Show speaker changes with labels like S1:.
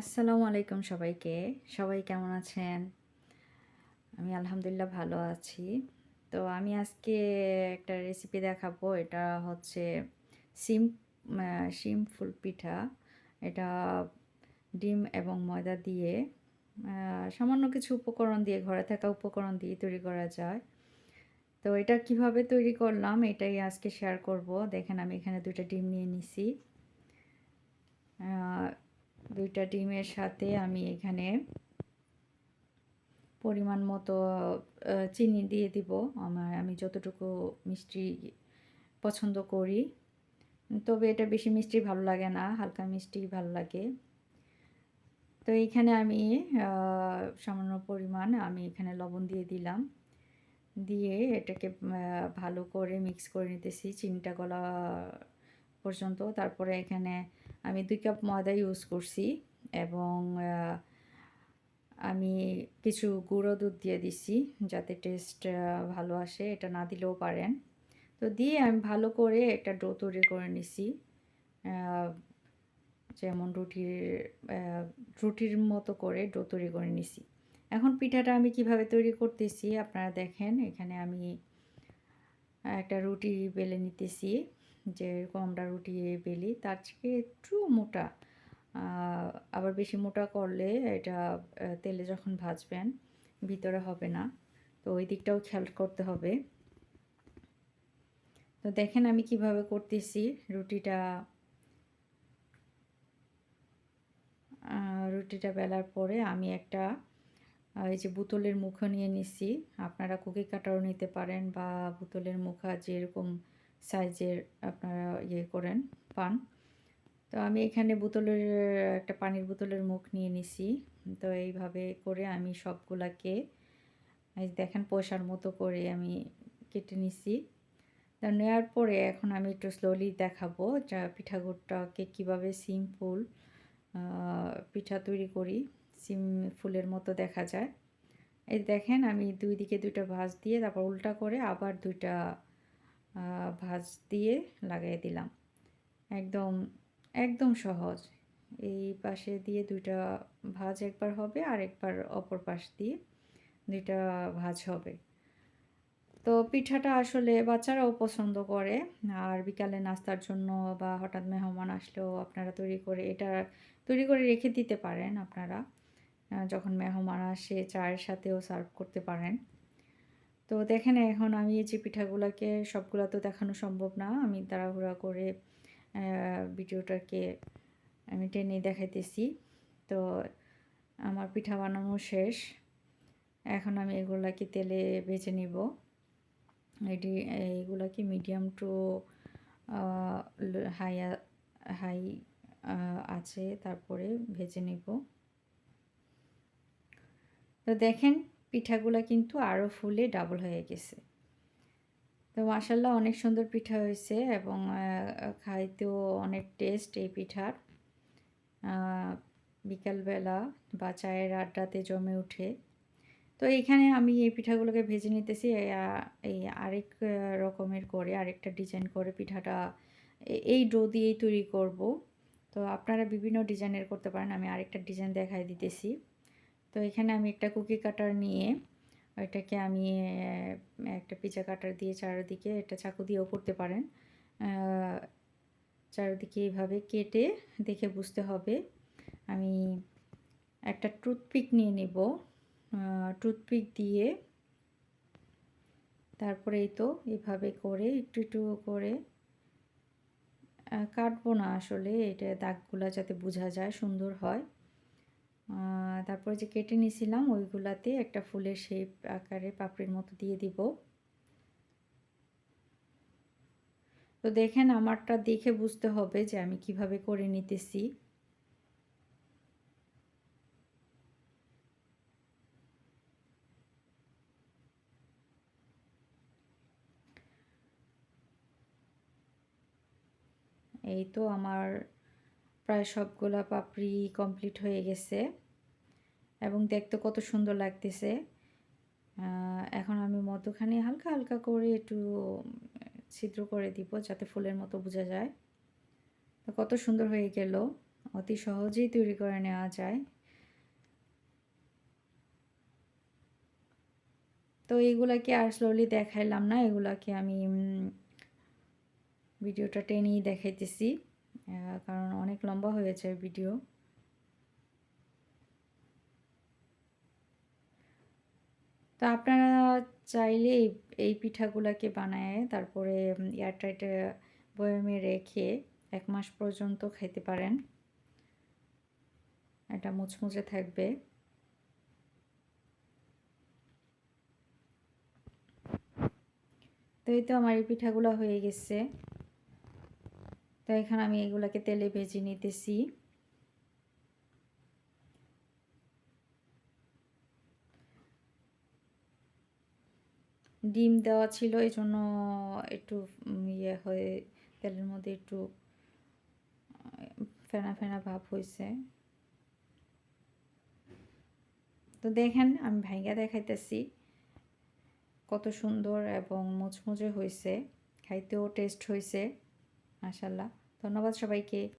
S1: আসসালামু আলাইকুম সবাইকে। সবাই কেমন আছেন? আমি আলহামদুলিল্লাহ ভালো আছি। তো আমি আজকে একটা রেসিপি দেখাবো। এটা হচ্ছে সিম শিম ফুল পিঠা। এটা ডিম এবং ময়দা দিয়ে সামান্য কিছু উপকরণ দিয়ে, ঘরে থাকা উপকরণ দিয়ে তৈরি করা যায়। তো এটা কীভাবে তৈরি করলাম এটাই আজকে শেয়ার করব। দেখেন আমি এখানে দুইটা ডিম নিয়ে নিছি। দুইটা ডিমের সাথে আমি এখানে পরিমাণ মতো চিনি দিয়ে দিব। আমার, আমি যতটুকু মিষ্টি পছন্দ করি। তবে এটা বেশি মিষ্টি ভালো লাগে না, হালকা মিষ্টি ভালো লাগে। তো এইখানে আমি সামান্য পরিমাণ আমি এখানে লবণ দিয়ে দিলাম। দিয়ে এটাকে ভালো করে মিক্স করে নিতেছি। চিনিটা গলা পর্যন্ত। তারপরে এখানে আমি দুই কাপ ময়দা ইউজ করছি এবং আমি কিছু গুঁড়ো দুধ দিয়ে দিছি যাতে টেস্ট ভালো আসে। এটা না দিলেও পারেন। তো দিয়ে আমি ভালো করে একটা ডো তৈরি করে নিছি। যেমন রুটির রুটির মতো করে ডো তৈরি করে নিছি। এখন পিঠাটা আমি কীভাবে তৈরি করতেছি আপনারা দেখেন। এখানে আমি একটা রুটি বেলে নিতেছি। যেরকম আমরা রুটি, বেলি, তার থেকে একটু মোটা। আবার বেশি মোটা করলে এটা তেলে যখন ভাজবেন, ভিতরে হবে না। তো ওই দিকটাও খেয়াল করতে হবে। তো দেখেন আমি কীভাবে করতেছি রুটিটা। রুটিটা বেলার পরে আমি একটা এই যে বোতলের মুখও নিয়ে নিছি। আপনারা কুকি কাটারও নিতে পারেন বা বোতলের মুখা যেরকম সাইজের আপনারা ইয়ে করেন, পান। তো আমি এখানে বোতলের, একটা পানির বোতলের মুখ নিয়ে নিছি। তো এইভাবে করে আমি সবগুলাকে দেখেন পয়সার মতো করে আমি কেটে নিছি। তা নেওয়ার পরে এখন আমি একটু স্লোলি দেখাবো যা পিঠাগুড়টাকে কীভাবে সিম্পল পিঠা তৈরি করি। সিম ফুলের মতো দেখা যায়। এই দেখেন আমি দুই দিকে দুইটা ভাঁজ দিয়ে তারপর উল্টা করে আবার দুইটা ভাঁজ দিয়ে লাগিয়ে দিলাম। একদম একদম সহজ। এই পাশে দিয়ে দুইটা ভাঁজ একবার হবে আর একবার অপর পাশ দিয়ে দুইটা ভাঁজ হবে। তো পিঠাটা আসলে বাচ্চারাও পছন্দ করে। আর বিকালে নাস্তার জন্য বা হঠাৎ মেহমান আসলেও আপনারা তৈরি করে এটা তৈরি করে রেখে দিতে পারেন আপনারা। যখন মেহমান আসে, চায়ের সাথেও সার্ভ করতে পারেন। তো দেখেন এখন আমি এই যে পিঠাগুলোকে সবগুলো তো দেখানো সম্ভব না। আমি তাড়াহুড়া করে ভিডিওটাকে আমি টেনে দেখাইতেছি। তো আমার পিঠা বানানো শেষ। এখন আমি এগুলাকে তেলে ভেজে নিব। এটি এইগুলাকে মিডিয়াম টু হাই হাই আছে, তারপরে ভেজে নিব। তো দেখেন পিঠাগুলো কিন্তু আরও ফুলে ডাবল হয়ে গেছে। তো মাসাল্লাহ অনেক সুন্দর পিঠা হয়েছে এবং খাইতেও অনেক টেস্ট এই পিঠার। বিকালবেলা বা চায়ের আড্ডাতে জমে ওঠে। তো এইখানে আমি এই পিঠাগুলোকে ভেজে নিতেছি। এই আরেক রকমের করে, আরেকটা ডিজাইন করে পিঠাটা এই ডো দিয়েই তৈরি করব। তো আপনারা বিভিন্ন ডিজাইনের করতে পারেন। আমি আরেকটা ডিজাইন দেখাই দিতেছি। তো এখানে আমি একটা কুকি কাটার নিয়ে ওইটাকে আমি একটা পিজা কাটার দিয়ে চারিদিকে একটা চাকু দিয়েও করতে পারেন। চারিদিকে এইভাবে কেটে দেখে বুঝতে হবে। আমি একটা টুথপিক নিয়ে নেব। টুথপিক দিয়ে তারপরে এই তো এভাবে করে একটু একটু করে কাটবো না আসলে। এটা দাগগুলা যাতে বোঝা যায়, সুন্দর হয়। তারপরে যে কেটে নিয়েছিলাম, ওইগুলাতে একটা ফুলের শেপ আকারে পাপড়ির মতো দিয়ে দিব। তো দেখেন, আমারটা দেখে বুঝতে হবে যে আমি কীভাবে করে নিতেছি। এই তো আমার প্রায় সবগুলা পাপড়ি কমপ্লিট হয়ে গেছে। এবং দেখতে কত সুন্দর লাগতেছে। এখন আমি মধ্যখানে হালকা হালকা করে একটু ছিদ্র করে দিব যাতে ফুলের মতো বোঝা যায়। তো কত সুন্দর হয়ে গেল। অতি সহজেই তৈরি করে নেওয়া যায়। তো এইগুলাকে আর স্লোলি দেখাইলাম না, এগুলাকে আমি ভিডিওটা টেনেই দেখাইতেছি। কারণ অনেক লম্বা হয়েছে ভিডিও। তো আপনারা চাইলে এই পিঠাগুলাকে বানায় তারপরে এয়ারটাইটে বয়মে রেখে এক মাস পর্যন্ত খাইতে পারেন। এটা মুচমুচে থাকবে। তো এই তো আমার এই পিঠাগুলো হয়ে গেছে। তো এখানে আমি এগুলাকে তেলে ভেজে নিতেছি। ডিম দেওয়া ছিল এই জন্য একটু ইয়ে হয়ে তেলের মধ্যে একটু ফেনা ফেনা ভাব হয়েছে। তো দেখেন, আমি ভাইগা দেখাইতেছি কত সুন্দর এবং মুচমুচে হয়েছে। খাইতেও টেস্ট হয়েছে মাসাল্লাহ ধন্যবাদ সবাইকে।